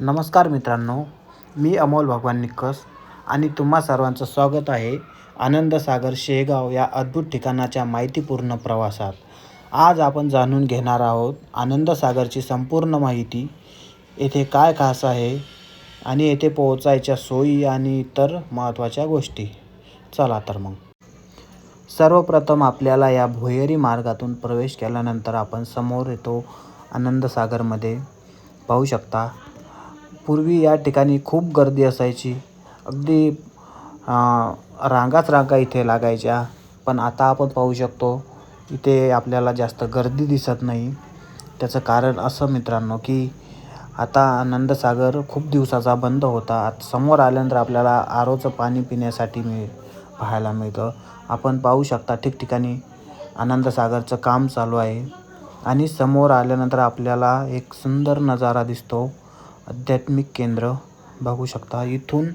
नमस्कार मित्रांनो मी अमोल भगवान निक्कस आणि तुम्हा सर्वांचं स्वागत आहे आनंदसागर शेगाव या अद्भुत ठिकाणाच्या माहितीपूर्ण प्रवासात. आज आपण जाणून घेणार आहोत आनंदसागरची संपूर्ण माहिती येथे काय खास आहे आणि येथे पोहोचायच्या सोयी आणि इतर महत्त्वाच्या गोष्टी. चला तर मग. सर्वप्रथम आपल्याला या भुहेरी मार्गातून प्रवेश केल्यानंतर आपण समोर येतो आनंदसागरमध्ये पाहू शकता पूर्वी या ठिकाणी खूप गर्दी असायची. अगदी रांगाच रांगा इथे लागायच्या. पण आता आपण पाहू शकतो इथे आपल्याला जास्त गर्दी दिसत नाही. त्याचं कारण असं मित्रांनो की आता आनंदसागर खूप दिवसाचा बंद होता. आता समोर आल्यानंतर आपल्याला आरोचं पाणी पिण्यासाठी मिळ पाहायला मिळतं. आपण पाहू शकता ठिकठिकाणी आनंदसागरचं काम चालू आहे. आणि समोर आल्यानंतर आपल्याला एक सुंदर नजारा दिसतो. आध्यात्मिक केंद्र बघू शकता. इथून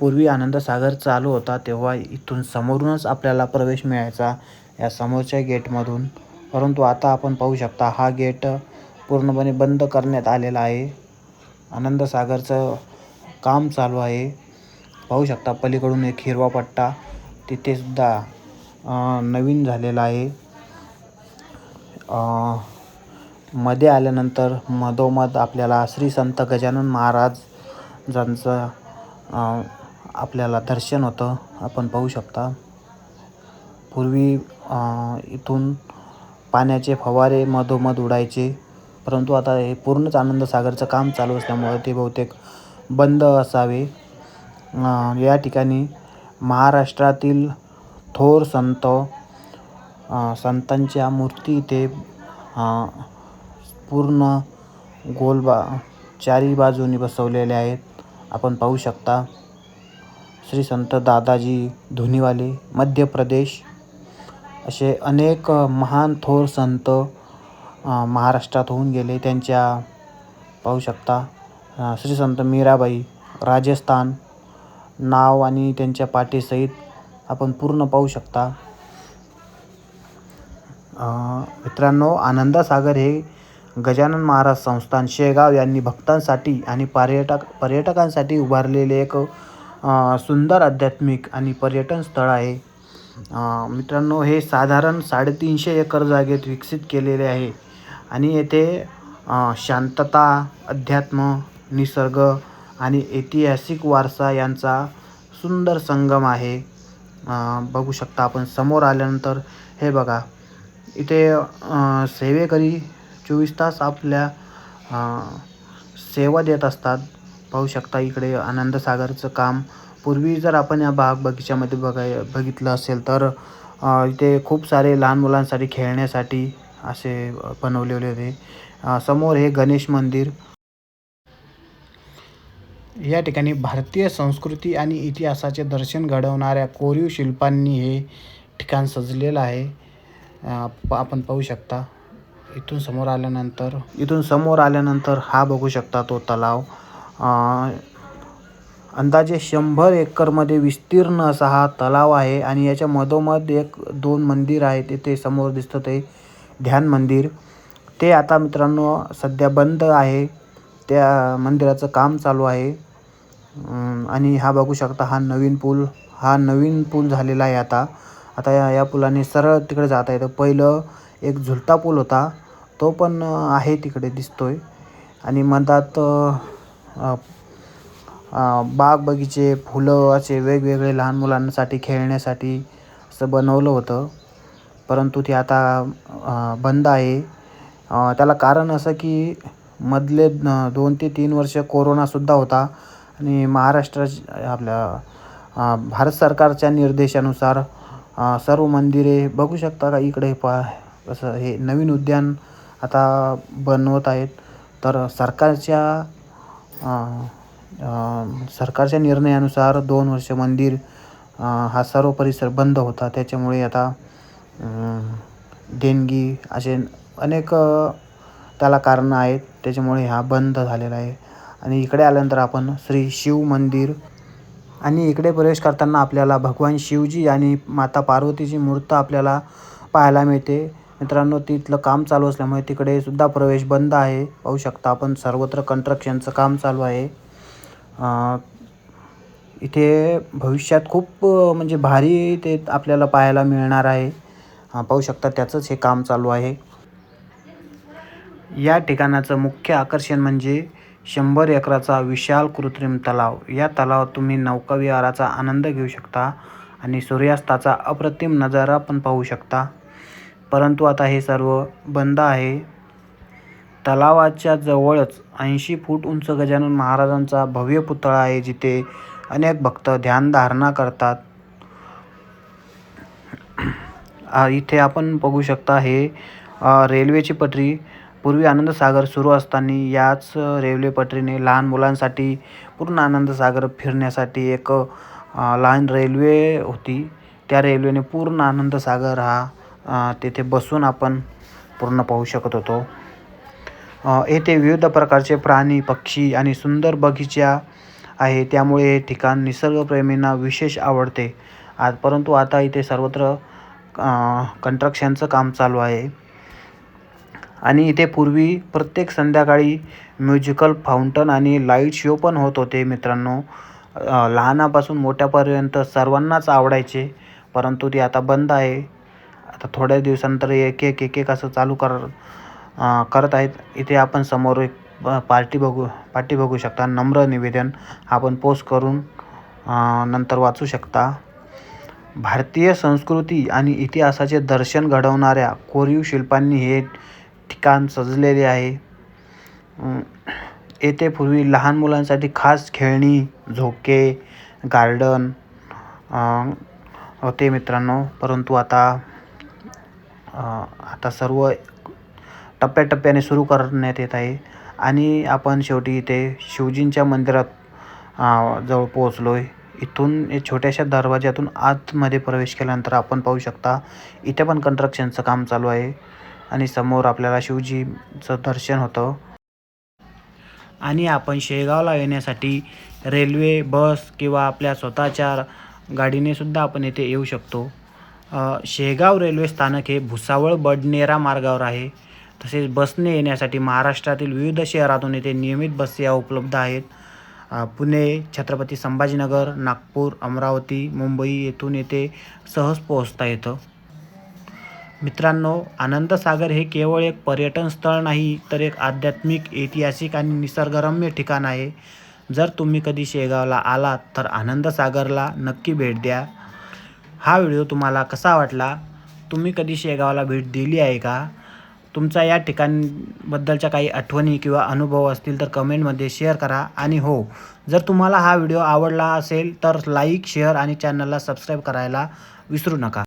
पूर्वी आनंदसागर चालू होता तेव्हा इथून समोरूनच आपल्याला प्रवेश मिळायचा या समोरच्या गेटमधून परंतु आता आपण पाहू शकता हा गेट पूर्णपणे बंद करण्यात आलेला आहे. आनंदसागरचं काम चालू आहे. पाहू शकता पलीकडून एक हिरवा पट्टा तिथेसुद्धा नवीन झालेला आहे. मध्ये आल्यानंतर मधोमध आपल्याला श्री संत गजानन महाराज ज्यांचं आपल्याला दर्शन होतं. आपण पाहू शकता. पूर्वी इथून पाण्याचे फवारे मधोमध उडायचे. परंतु आता हे पूर्णच आनंदसागरचं काम चालू असल्यामुळे ते बहुतेक बंद असावे. या ठिकाणी महाराष्ट्रातील थोर संत संतांच्या मूर्ती इथे पूर्ण गोल बा चारी बाजूनी बसवलेले आहेत. आपण पाहू शकता श्री संत दादाजी धुनीवाले मध्य प्रदेश. असे अनेक महान थोर संत महाराष्ट्रात होऊन गेले. त्यांच्या पाहू शकता श्री संत मीराबाई राजस्थान नाव आणि त्यांच्या पाठीसहित आपण पूर्ण पाहू शकता. मित्रांनो आनंदसागर हे गजानन महाराज संस्थान शेगाव यांनी भक्तांसाठी आणि पर्यटक पर्यटकांसाठी उभारलेले एक सुंदर आध्यात्मिक आणि पर्यटन स्थळ आहे. मित्रांनो हे साधारण साडेतीनशे एकर जागेत विकसित केलेले आहे. आणि येथे शांतता अध्यात्म निसर्ग आणि ऐतिहासिक वारसा यांचा सुंदर संगम आहे. बघू शकता आपण समोर आल्यानंतर हे बघा. इथे सेवेकरी चोवीस तास आपल्या सेवा देत असतात. पाहू शकता इकडे आनंदसागरचं काम. पूर्वी जर आपण या बाग बगीच्यामध्ये बघाय बघितलं असेल तर इथे खूप सारे लहान मुलांसाठी खेळण्यासाठी असे बनवलेले होते. समोर हे गणेश मंदिर. या ठिकाणी भारतीय संस्कृती आणि इतिहासाचे दर्शन घडवणाऱ्या कोरीव शिल्पांनी हे ठिकाण सजलेलं आहे. प- आपण पाहू शकता. इथून समोर आल्यानंतर इथून समोर आल्यानंतर हा बघू शकता तो तलाव. अंदाजे शंभर एकरमध्ये विस्तीर्ण असा हा तलाव आहे आणि याच्या मधोमध एक दोन मंदिर आहे तिथे समोर दिसतं ते ध्यान मंदिर. ते आता मित्रांनो सध्या बंद आहे. त्या मंदिराचं काम चालू आहे. आणि हा बघू शकता हा नवीन पूल हा नवीन पूल झालेला आहे आता. आता या या पुलाने सरळ तिकडे जाता येतं. पहिलं एक झुलता पूल होता. तो पण आहे तिकडे दिसतो आहे आणि मधात बाग बगीचे फुलं असे वेगवेगळे लहान मुलांसाठी खेळण्यासाठी असं बनवलं होतं. परंतु ते आता बंद आहे. त्याला कारण असं की मधले दोन ते तीन वर्ष कोरोनासुद्धा होता. आणि महाराष्ट्र आपल्या भारत सरकारच्या निर्देशानुसार सर्व मंदिरे बघू शकता का? इकडे पा कसं हे नवीन उद्यान आता बनवत आहेत. तर सरकारच्या सरकारच्या निर्णयानुसार दोन वर्ष मंदिर हा सर्व परिसर बंद होता. त्याच्यामुळे आता देणगी असे अनेक त्याला कारणं आहेत. त्याच्यामुळे हा बंद झालेला आहे. आणि इकडे आल्यानंतर आपण श्री शिव मंदिर आणि इकडे प्रवेश करताना आपल्याला भगवान शिवजी आणि माता पार्वतीची मूर्त आपल्याला पाहायला मिळते. मित्रांनो तिथलं काम चालू असल्यामुळे तिकडे सुद्धा प्रवेश बंद आहे. पाहू शकता आपण सर्वत्र कंट्रक्शनचं काम चालू आहे. इथे भविष्यात खूप म्हणजे भारी ते आपल्याला पाहायला मिळणार आहे. पाहू शकता त्याचंच हे काम चालू आहे. या ठिकाणाचं मुख्य आकर्षण म्हणजे शंभर एकराचा विशाल कृत्रिम तलाव. या तलावात तुम्ही नौकाविहाराचा आनंद घेऊ शकता आणि सूर्यास्ताचा अप्रतिम नजारा पण पाहू शकता. परंतु आता हे सर्व बंद आहे. तलावाच्या जवळच ऐंशी फूट उंच गजानन महाराजांचा भव्य पुतळा आहे जिथे अनेक भक्त ध्यानधारणा करतात. इथे आपण बघू शकता हे रेल्वेची पटरी. पूर्वी आनंदसागर सुरू असताना याच रेल्वे पटरीने लहान मुलांसाठी पूर्ण आनंदसागर फिरण्यासाठी एक लहान रेल्वे होती. त्या रेल्वेने पूर्ण आनंदसागर हा तिथे बसून आपण पूर्ण पाहू शकत होतो. येथे विविध प्रकारचे प्राणी पक्षी आणि सुंदर बगीचा आहे. त्यामुळे हे ठिकाण निसर्गप्रेमींना विशेष आवडते. आज परंतु आता इथे सर्वत्र कंट्रक्शनचं काम चालू आहे. आणि इथे पूर्वी प्रत्येक संध्याकाळी म्युझिकल फाउंटन आणि लाइट शो पण होत होते मित्रांनो. लहानापासून मोठ्यापर्यंत सर्वांनाच आवडायचे. परंतु ते आता बंद आहे. आता थोड्या दिवसानंतर एक एक एक एक असं चालू कर करत आहेत. इथे आपण समोर एक पार्टी बघू पार्टी बघू शकता. नम्र निवेदन आपण पोस्ट करून नंतर वाचू शकता. भारतीय संस्कृती आणि इतिहासाचे दर्शन घडवणाऱ्या कोरीव शिल्पांनी हे ठिकाण सजलेले आहे. येथे पूर्वी लहान मुलांसाठी खास खेळणी झोके गार्डन होते मित्रांनो. परंतु आता आता सर्व टप्प्याटप्प्याने सुरू करण्यात येत आहे. आणि आपण शेवटी इथे शिवजींच्या मंदिरात जवळ पोहोचलो आहे इथून एक छोट्याशा दरवाज्यातून आतमध्ये प्रवेश केल्यानंतर आपण पाहू शकता इथे पण कंस्ट्रक्शनचं काम चालू आहे. आणि समोर आपल्याला शिवजीचं दर्शन होतं. आणि आपण शेगावला येण्यासाठी रेल्वे बस किंवा आपल्या स्वतःच्या गाडीनेसुद्धा आपण येथे येऊ शकतो. शेगाव रेल्वे स्थानक हे भुसावळ बडनेरा मार्गावर आहे. तसेच बसने येण्यासाठी महाराष्ट्रातील विविध शहरातून येथे नियमित बस या उपलब्ध आहेत. पुणे छत्रपती संभाजीनगर नागपूर अमरावती मुंबई येथून येथे सहज पोहोचता येतं. मित्रांनो आनंदसागर हे केवळ एक पर्यटन स्थळ नाही तर एक आध्यात्मिक ऐतिहासिक आणि निसर्गरम्य ठिकाण आहे. जर तुम्ही कधी शेगावला आलात तर आनंदसागरला नक्की भेट द्या. हा व्हिडिओ तुम्हाला कसा वाटला? तुम्ही कधी शेगावला भेट दिली आहे का? तुमचा या ठिकाणबद्दलच्या काही आठवणी किंवा अनुभव असतील तर कमेंटमध्ये शेअर करा. आणि हो जर तुम्हाला हा व्हिडिओ आवडला असेल तर लाईक शेअर आणि चॅनलला सबस्क्राईब करायला विसरू नका.